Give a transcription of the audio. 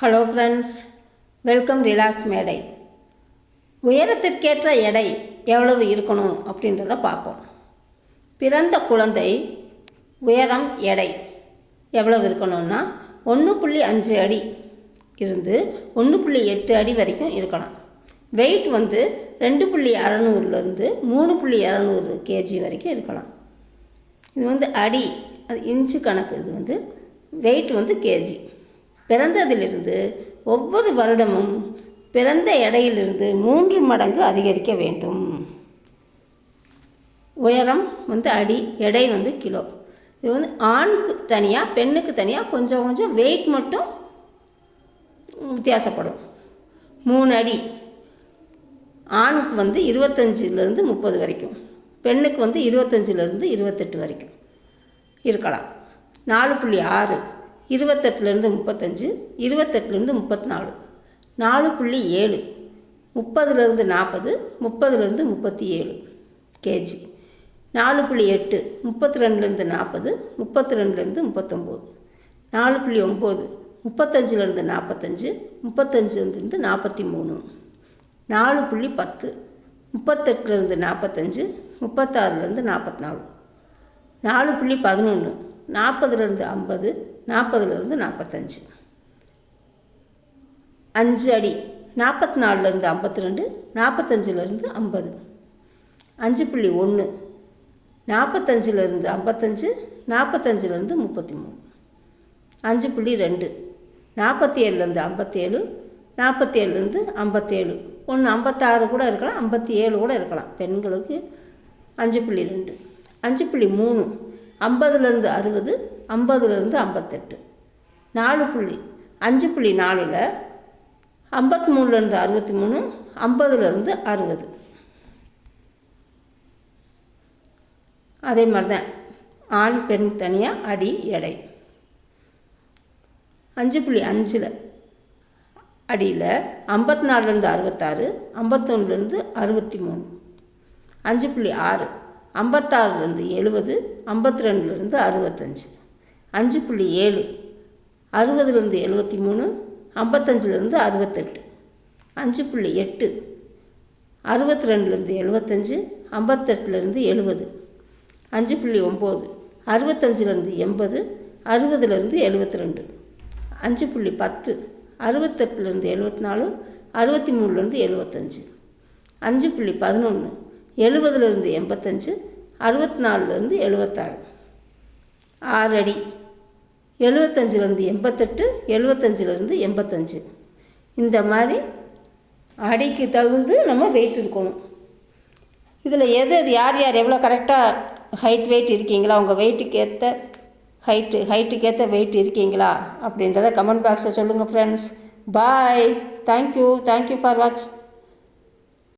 Hello friends welcome relax மேடை. உயரத்திற்கேற்ற எடை எவ்வளவு இருக்கணும் அப்படின்றத பார்ப்போம். பிறந்த குழந்தை உயரம் எடை எவ்வளவு இருக்கணும்னா ஒன்று புள்ளி அஞ்சு அடி இருந்து ஒன்று புள்ளி எட்டு அடி வரைக்கும் இருக்கலாம். வெயிட் வந்து ரெண்டு புள்ளி அறநூறுலேருந்து மூணு புள்ளி இரநூறு கேஜி வரைக்கும் இருக்கலாம். இது வந்து அடி அது இன்ச்சு கணக்கு. இது வந்து வெயிட் வந்து கேஜி பிறந்ததிலிருந்து ஒவ்வொரு வருடமும் பிறந்த எடையிலிருந்து மூன்று மடங்கு அதிகரிக்க வேண்டும். உயரம் வந்து அடி எடை வந்து கிலோ. இது வந்து ஆணுக்கு தனியாக பெண்ணுக்கு தனியாக கொஞ்சம் கொஞ்சம் வெயிட் மட்டும் வித்தியாசப்படும். மூணு அடி. ஆணுக்கு வந்து இருபத்தஞ்சிலேருந்து முப்பது வரைக்கும். பெண்ணுக்கு வந்து இருபத்தஞ்சிலேருந்து இருபத்தெட்டு வரைக்கும் இருக்கலாம். நாலு புள்ளி ஆறு. இருபத்தெட்டுலேருந்து முப்பத்தஞ்சு இருபத்தெட்டுலேருந்து முப்பத்தி நாலு நாலு புள்ளி ஏழு முப்பதுலேருந்து நாற்பது முப்பதுலேருந்து முப்பத்தி ஏழு கேஜி நாலு புள்ளி எட்டு முப்பத்தி ரெண்டுலேருந்து நாற்பது முப்பத்தி ரெண்டுலேருந்து முப்பத்தொம்போது நாலு புள்ளி ஒம்பது முப்பத்தஞ்சிலேருந்து நாற்பத்தஞ்சு முப்பத்தஞ்சிலேருந்து நாற்பத்தி மூணு நாலு புள்ளி பத்து முப்பத்தெட்டுலேருந்து நாற்பத்தஞ்சு முப்பத்தாறுலேருந்து நாற்பத்தி நாலு நாலு புள்ளி பதினொன்று நாற்பதுலேருந்து ஐம்பது நாற்பதுலேருந்து நாற்பத்தஞ்சு. அஞ்சு அடி நாற்பத்தி நாலுலேருந்து ஐம்பத்தி ரெண்டு நாற்பத்தஞ்சிலேருந்து ஐம்பது. அஞ்சு புள்ளி ஒன்று நாற்பத்தஞ்சிலேருந்து ஐம்பத்தஞ்சு நாற்பத்தஞ்சிலேருந்து முப்பத்தி மூணு அஞ்சு புள்ளி ரெண்டு நாற்பத்தி ஏழுலேருந்து ஐம்பத்தேழு நாற்பத்தி ஏழுலேருந்து ஐம்பத்தேழு. ஒன்று ஐம்பத்தாறு கூட இருக்கலாம் ஐம்பத்தி ஏழு கூட இருக்கலாம். பெண்களுக்கு அஞ்சு புள்ளி ரெண்டு அஞ்சு புள்ளி மூணு ஐம்பதுலேருந்து அறுபது ஐம்பதுலேருந்து ஐம்பத்தெட்டு. நாலு புள்ளி அஞ்சு புள்ளி நாலில் ஐம்பத்தி மூணுலேருந்து அறுபத்தி மூணு ஐம்பதுலேருந்து அறுபது. அதே மாதிரி தான் ஆண் பெண் தனியாக அடி எடை. அஞ்சு புள்ளி அஞ்சில் அடியில் ஐம்பத்தி நாலுலேருந்து அறுபத்தாறு ஐம்பத்தொன்னுலேருந்து அறுபத்தி மூணு அஞ்சு புள்ளி ஆறு. ஐம்பத்தாறுலேருந்து எழுபது ஐம்பத்தி ரெண்டுலேருந்து அறுபத்தஞ்சு அஞ்சு புள்ளி ஏழு அறுபதுலேருந்து எழுபத்தி மூணு ஐம்பத்தஞ்சிலேருந்து அறுபத்தெட்டு அஞ்சு புள்ளி எட்டு அறுபத்தி ரெண்டுலேருந்து எழுபத்தஞ்சு ஐம்பத்தெட்டுலேருந்து எழுபது அஞ்சு புள்ளி ஒம்பது அறுபத்தஞ்சிலேருந்து எண்பது அறுபதுலேருந்து எழுபத்தி ரெண்டு அஞ்சு புள்ளி பத்து அறுபத்தெட்டுலேருந்து எழுபத்தி நாலு அறுபத்தி மூணுலேருந்து எழுபத்தஞ்சு அஞ்சு புள்ளி பதினொன்று எழுபதுலேருந்து எண்பத்தஞ்சு அறுபத்தி நாலுலேருந்து எழுபத்தாறு. ஆறு அடி எழுபத்தஞ்சிலேருந்து எண்பத்தெட்டு எழுபத்தஞ்சிலேருந்து எண்பத்தஞ்சு. இந்த மாதிரி அடிக்கு தகுந்து நம்ம வெயிட் இருக்கணும். இதில் எது எது யார் யார் எவ்வளோ கரெக்டாக ஹைட் வெயிட் இருக்கீங்களா? உங்கள் வெயிட்டுக்கு ஏற்ற ஹைட்டு ஹைட்டுக்கு ஏற்ற வெயிட் இருக்கீங்களா? அப்படின்றத கமெண்ட் பாக்ஸில் சொல்லுங்கள் friends bye thank you thank you for watch